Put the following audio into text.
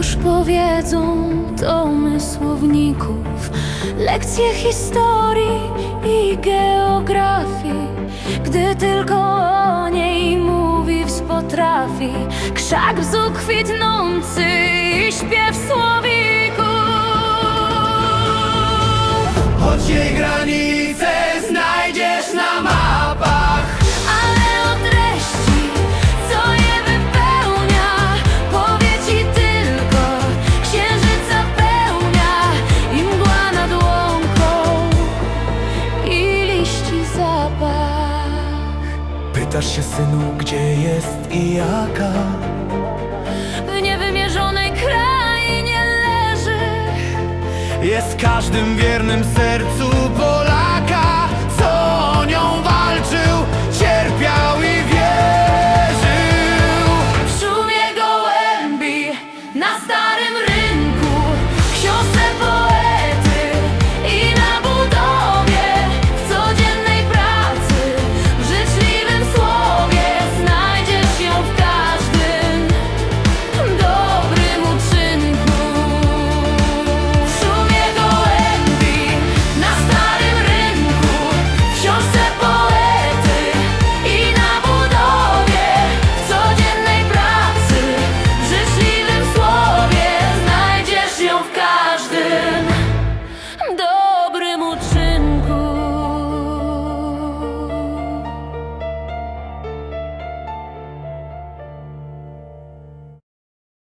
Cóż powiedzą tomy słowników, lekcje historii i geografii, gdy tylko o niej mówić potrafi krzak bzu kwitnący i śpiew słowików. Choć jej granice Pytasz się synu, gdzie jest i jaka? W niewymierzonej krainie leży. Jest każdym wiernym sercu Polakiem